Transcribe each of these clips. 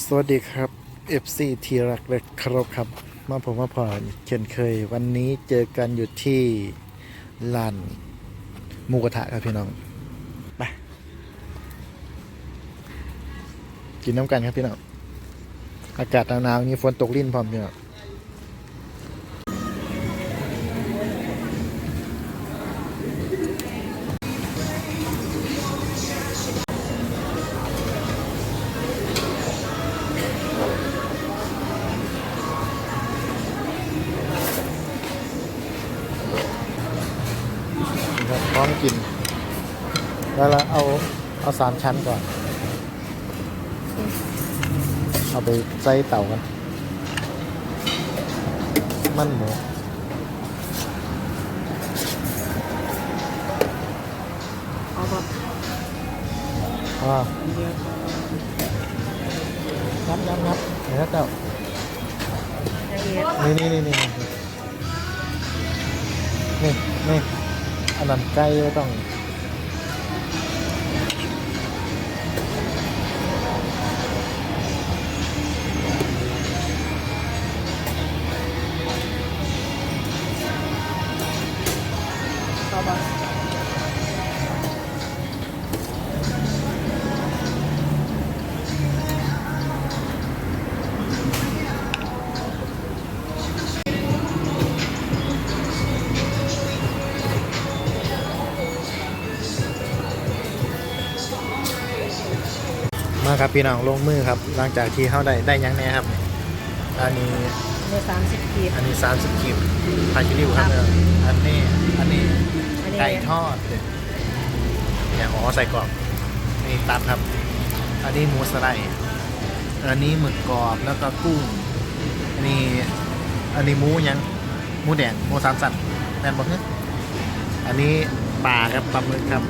สวัสดีครับ FC ทีรักเล็กครบครับ มาผมมาพอเช่นเคย วันนี้เจอกันอยู่ที่ลานมูกระทะครับพี่น้องไปกินน้ำกันครับพี่น้อง อากาศหนาวๆนี้ฝนตกลิ่นพร้อมพี่น้อง แล้วเราเอาเอาสามชั้นก่อน เอาไปใส่เต่ากัน มันหมูเอาแบบว้าวเดียวยับยับยับเดี๋ยวเจ้าละเอียดนี่นี่นี่นี่นี่นี่อันนั้นไก่ไม่ต้อง มาครับพี่น้องลงมือครับหลังจากที่เขาได้ได้หยังแน่ครับ อันนี้เนื้อสามสิบกีบอันนี้30คลิปพาชิริวครับเนี่ยอันนี้อันนี้อันนี้ไก่ทอดเนี่ยอ๋อใส่กรอบนี่ตับครับ อันนี้หมูสไลด์อันนี้หมึกกรอบแล้วก็กุ้งอันนี้อันนี้หมูหยังหมูแดงหมูสามสันแม่นบอกเนี่ยอันนี้ปลาครับปลาหมึกครับ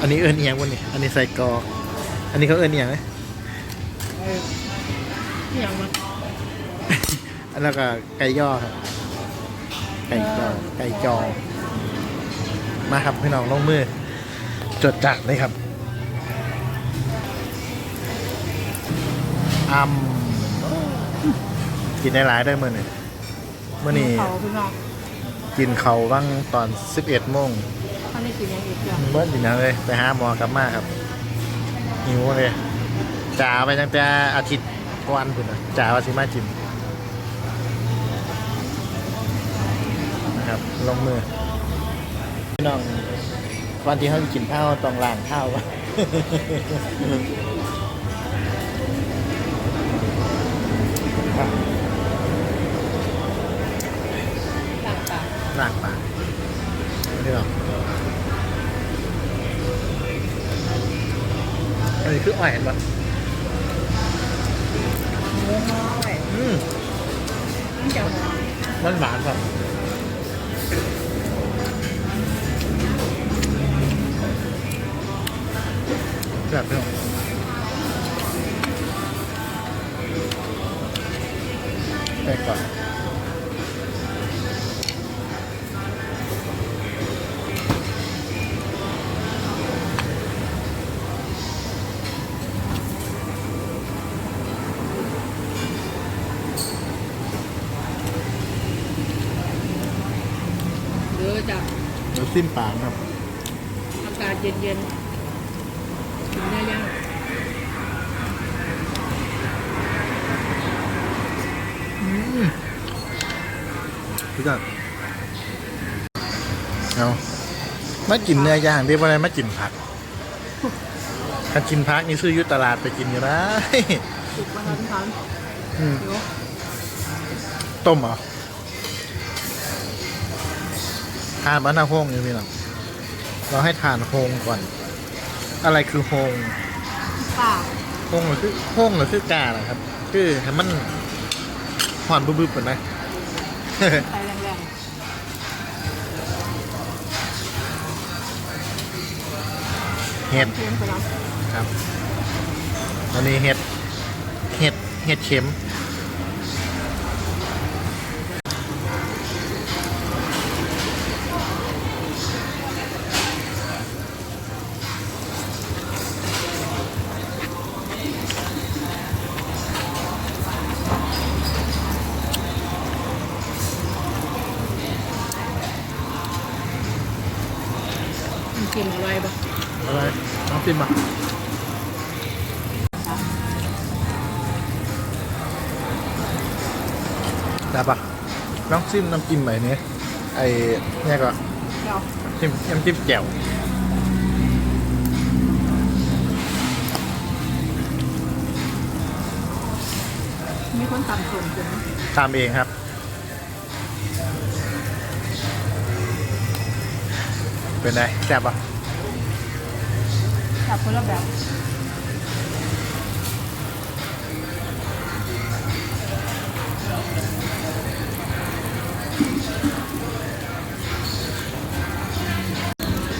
อันนี้เอิญเอียงวันนี้อันนี้ใส่กรอก อันนี้เขาเอิญเอียงไหมเออนี่อย่างมันอันแล้วก็ไก่ย่อครับ ไก่จอไก่จอ มาครับพี่น้องลงมือ จดจัดเลยครับอำกินได้หลายได้เมื่อนี่เมื่อนี้เขาพี่น้องกินเขาวบ้างตอน 11โมงอันนี้กินอย่างอีกอย่างเมื่อดีนะเลยไปหาหมอกลับมาครับ หิวเลยจ่าไปตั้งแต่อาทิตย์ก่อนพุ่นะจ่าว่าสิมาจิมนะครับลงมือพี่น้องวันที่เขากินข้าวต้องล้างข้าววะครับต่างต่างล้างปากพี่น้อง อันนี้คืออ้อยเห็นปะหมูน้อยอืมมันจะหอมมันหวานแบบแบบนี้ไปก่อน เดี๋ยวสิ้นปากครับอากาศเย็นๆกินเนื้อย่างพี่ก็เอามากินเนื้อย่างเรียกว่าอะไรมากินผักถ้ากินผักนี่ซื้ออยุตลาดไปกินอยู่นะสุกมาทันทันอืมเดี๋ยวต้มเหรอ ทานบ้านนาโฮงอยู่พี่น้องเราให้ทานโฮงก่อน อะไรคือโฮงป่าโฮงหรือคือโฮงหรือคือกาล่ะครับ คือให้มันหอนบึ้บๆก่อนนะไปแรงเห็ดๆเค็มไปแล้วครับอันนี้เห็ด เห็ด เห็ดเข็ม จิ้มมาได้ปะน้องจิ้มน้ำจิ้มแบบนี้ไอ้เนี่ยก็เดี๋ยวจิ้มน้ำจิ้มแจ่วมีคนตำส่วนจริงตามเองครับเป็นไงแซ่บปะ จับคนละแบบ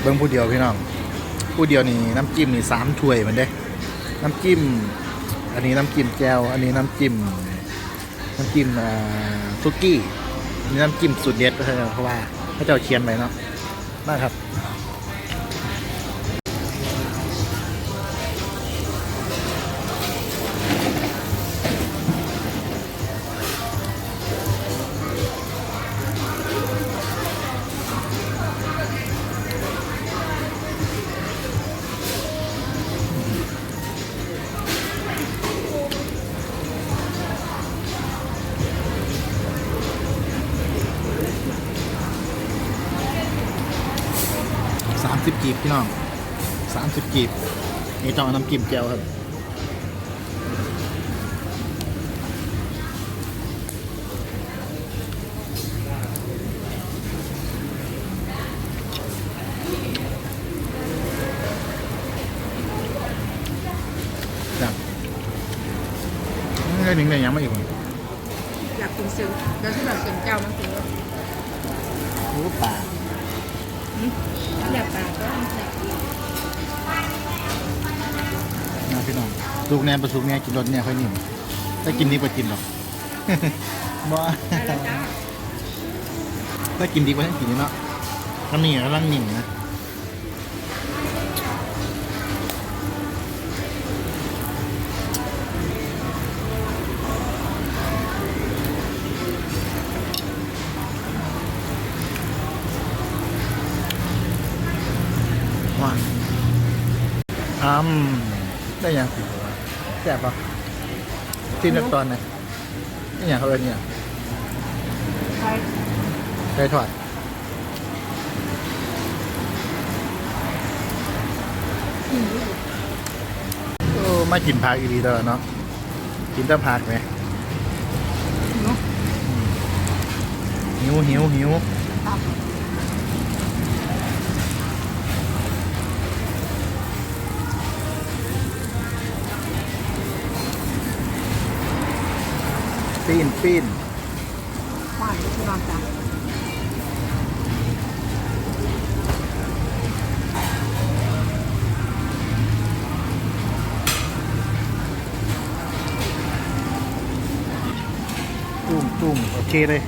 เบิ้งผู้เดียวพี่น้อง ผู้เดียวนี่น้ำจิ้มนี่สามถ้วยมันเด้ น้ำจิ้ม อันนี้น้ำจิ้มแจวอันนี้น้ำจิ้ม น้ำจิ้มซุกี้ อันนี้น้ำจิ้มสูตรเด็ดเพราะว่าพระเจ้าเขียนไว้เนาะมาครับ สามสิบกีบพี่น้องสามสิบกีบนี่ต้องเอาน้ำจิ้มแจ่วครับจับนี่หนึ่งในยังไม่อีกคนอยากกินซึ้งแล้วที่แบบเสียงเจ้ามันคือว่ารู้ป่า อยากปลาก็มันแสบนะพี่น้องสุกแน่ประสุกแน่กินรสเนี่ยค่อยนิ่มถ้ากินดีกว่ากินหรอกบ่ได้แล้วจ้าถ้ากินดีกว่าให้กินนี่เนาะถ้ามีกำลังนิ่มนะ อืมได้ยังสิแซ่บปะที่นักตอนไหนนี่อย่างเขาเอินเนี่ยไปไก่ทอดกินด้วยโอ้มากินผักอีดีแล้วเนาะกินแต่ผักไหมเนาะหิวหิวหิว ปีนปีนหวานที่นอนจ้าตุ้มตุ้มโอเคเลย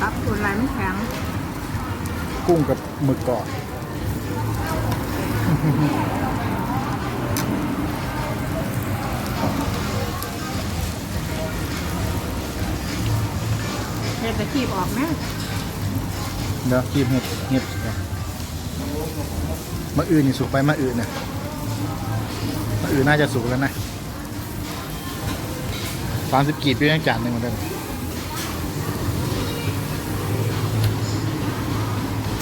ตับส่วนลายมันแข็งกุ้งกับหมึกกรอบ เห็ดตะขีบออกไหมเดี๋ยวคีบเห็ดเห็ดก่อนมะอื่นนี่สุกไปมะอื่นนะมะอื่นน่าจะสุกแล้วนะสามสิบกีบเพียงจานหนึ่งเหมือนกัน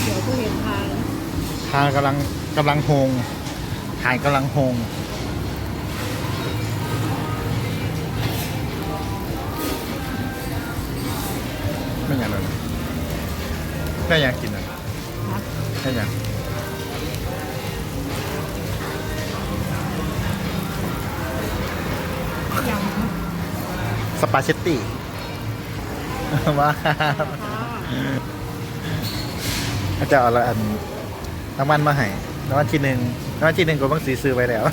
เดี๋ยวก็เห็นทางทานกำลังกำลังโฮงถ่ายกำลังโฮง ไม่อยากกินเลยนะไม่อยากอย่างสปาเชตตี้ ว้าวอาจจะเอาละอันน้ำมันมาให้น้ำมันที่หนึ่งน้ำมันที่หนึ่งก็บางสีซื้อไปแล้ว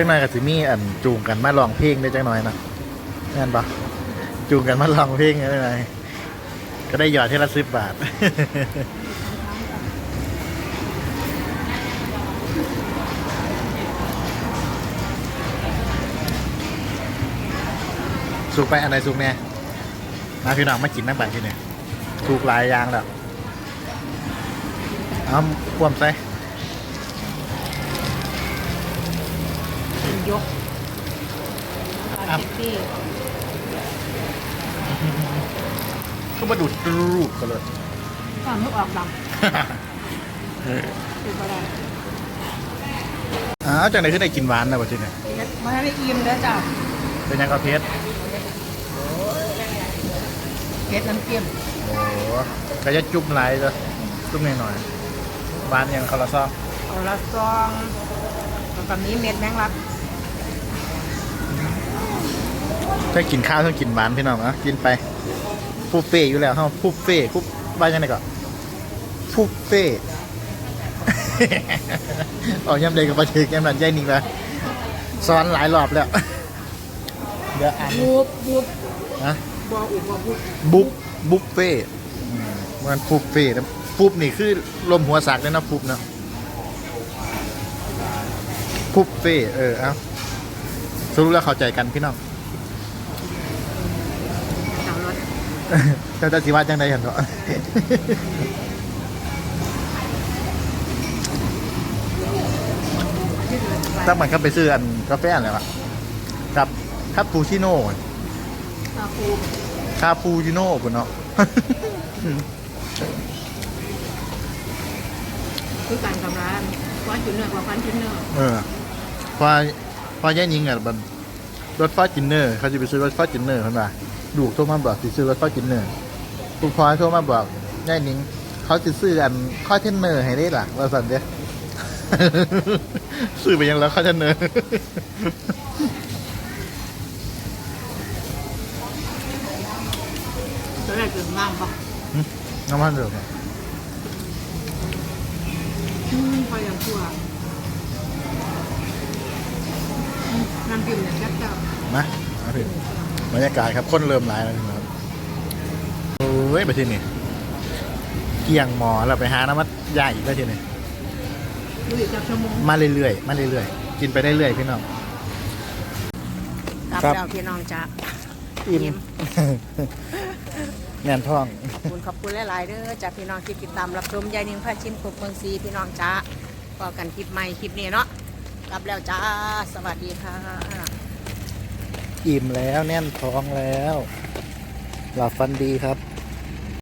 จังหน่อยกับสิมี่อันจูงกันมาลองเพลงได้จังหน่อยนะแม่นปะจูงกันมาลองเพลงอะไรไงก็ได้หยอดที่ละสิบบาทสุกไปอันไหนสุกเนี่ยมาพี่น้องมากินน้ำปั่นที่เนี่ยสุกหลายอย่างแล้วเอาพ่วมใส่ ยกปลาเจ็ดที่ก็มาดูดรูปกันเลยก่อนนึกออกดำคืออะไรอ้าวจากไหนขึ้นได้กินหวานนะวะที่เนี่ยมาให้อิ่มแล้วจ้ะเป็นยังกระเพชรเผ็ดน้ำเค็มโอ้ก็จะจุ่มไหลายเลยจุ่มหน่อยๆหวานยังคาราซองเอาละซองแล้วก็มีเม็ดแมงลัก ถ้ากินข้าวต้องกินหวานพี่น้องนะกินไปฟุฟเฟ่อยู่แล้วเฮาฟุฟเฟ่ฟุฟว่ายังไงก่อนฟุฟเฟ่ออกย่ำเด็กกับประเทศย่ำนันใจนิ่งเลยซ้อนหลายรอบแล้ว เดี๋ยวอ่านบูบบูบนะบออุบบูบบุ๊บบุ๊บเฟ่อืมมันฟุบเฟ่นะฟุบนี่คือลมหัวสากเลยนะฟุบนะฟุบเฟ่เออเอาสรุปแล้วเข้าใจกันพี่น้อง สาวรส เจ้าจะสิว่าจังใดเห็นเนาะถ้ามันก็ไปซื้ออันกาแฟอะไรวะกับคาปูชิโน่ปลาปูคาปูชิโน่คุณเนาะคือการกำร้านก้อนจุดเนื้อกว่าพันจุดเนื้อเออพอพอย่ายิงอะมันรถฟ้าจินเนอร์เขาจะไปซื้อรถฟ้าจินเนอร์เขาป่ะ ดูกโทรมาบอกสิซื้อรถฟ้าจินเนอร์คุณพลอยโทรมาบอกย่านิงเขาจะซื้ออันข้อเทนเนอร์ให้ได้ล่ะว่าสันเดียซื้อไปยังแล้วข้อเทนเนอร์ตัวแรกจุดน้ำปะน้ำมันเดือดอืมพออย่างชั่วอืมน้ำจิ้มเนี่ยแซ่บเจ้ามาเอาถึง บรรยากาศครับคนเริ่มหลายแล้วนะครับโอ้ยไปที่นี่เกี่ยงหมอเราไปหาน้ำมันใหญ่อีกแล้วทีนี้ดูอีกจับชั่วโมงมาเรื่อยๆมาเรื่อยๆกินไปได้เรื่อยพี่น้องกลับครับแล้วพี่น้องจ้าอิ่มอิ่มแน่นท้องขอบคุณขอบคุณหลาย ๆเด้อจากพี่น้องที่ติดตามรับชมยายนิ่งพาชิมกบเมืองซีพี่น้องจ้าพอกันคลิปใหม่คลิปนี้เนาะกลับแล้วจ้า สวัสดีค่ะ อิ่มแล้วแน่นท้องแล้ว หลับฟันดีครับ